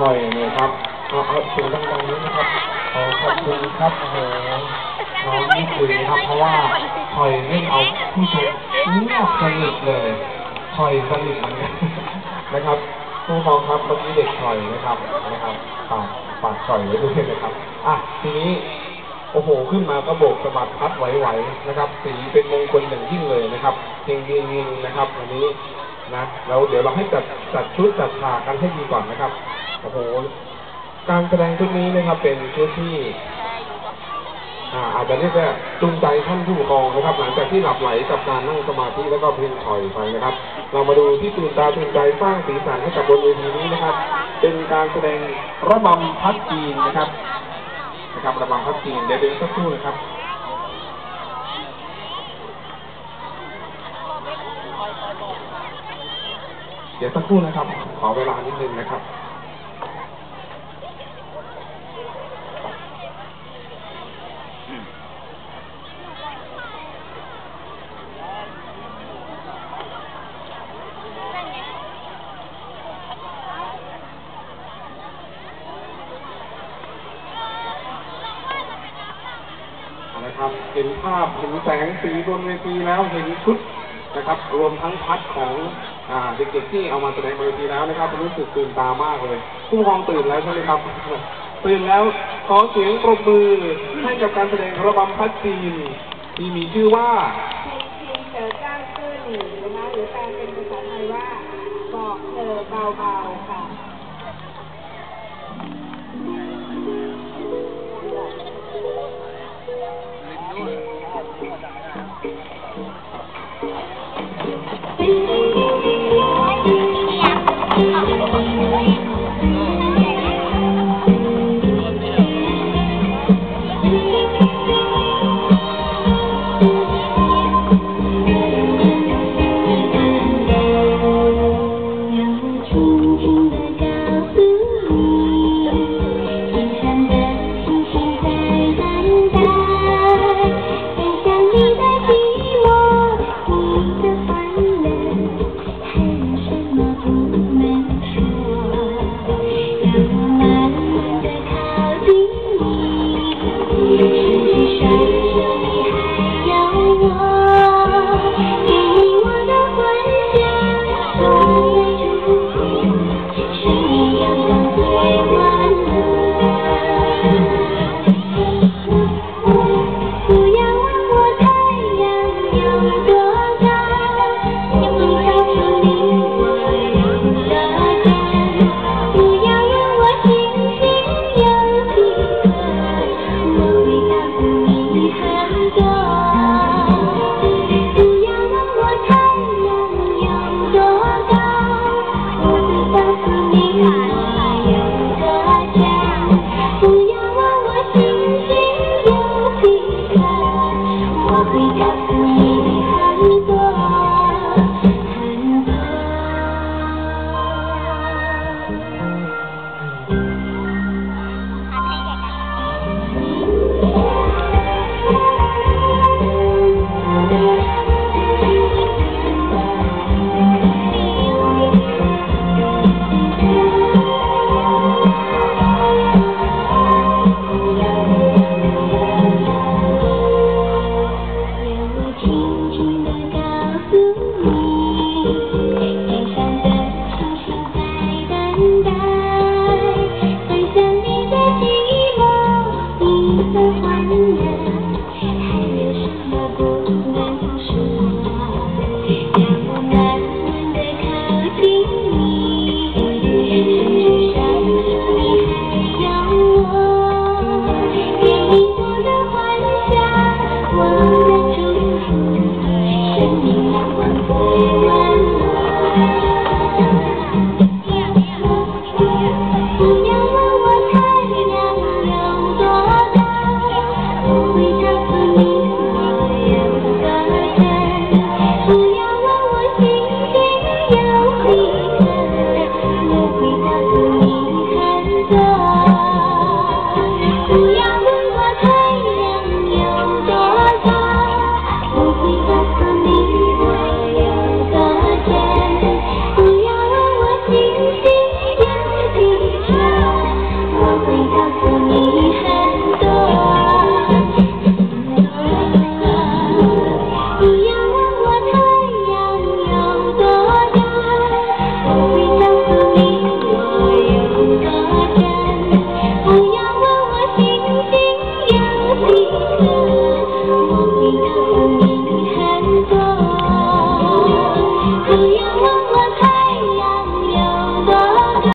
คอยเนี่ยครับเอาเอาเสียงดังๆนี้นะครับขอขอบคุณครับโอ้โหน้องนี่คุยนะครับ เพราะว่าคอยเล่นเอาผู้ชมเงียบสนิทเลยคอยสนิทเหมือนกันนะครับผู้ปกครองครับเมื่อกี้เด็กคอยนะครับนะครับฝากฝากคอยไว้ด้วยนะครับอะทีนี้โอ้โห ขึ้นมาก็โบกสะบัดพัดไหวๆนะครับ สีเป็นมงคลอย่างยิ่งเลยนะครับเฮงเฮงนะครับวันนี้นะแล้วเดี๋ยวเราให้จัดจัดชุดจัดฉากกันให้ดีก่อนนะครับ โอ้โห การแสดงชุดนี้นะครับเป็นชุดที่อ่าอาจจะเรียกว่าจูงใจท่านผู้ปกครองนะครับ หลังจากที่หลับไหลกับการนั่งสมาธิแล้วก็เพ่งถอยไปนะครับ เรามาดูที่ตื่นตาตื่นใจสร้างสีสันให้กับบนเวทีนี้นะครับ เป็นการแสดงระบำพัดจีนนะครับ นะครับระบำพัดจีนเดี๋ยวเดี๋ยวสักครู่นะครับเดี๋ยวสักครู่นะครับ ขอเวลานิดนึงนะครับ เอาละครับ เห็นภาพเห็นแสงสีบนเวทีแล้วเห็นชุดนะครับ รวมทั้งพัดของอ่าเด็กๆที่เอามาแสดงบนเวทีแล้วนะครับ รู้สึกตื่นตามากเลยผู้ปกครองตื่นแล้วใช่ไหมครับตื่นแล้วขอเสียงปรบมือให้กับการแสดงระบำพัดจีนที่มีชื่อว่าเพลงจีนเจอเจ้าซื่อหนีนะคะหรือแปลเป็นภาษาไทยว่าบอกเธอเบาๆค่ะ glory. Oh.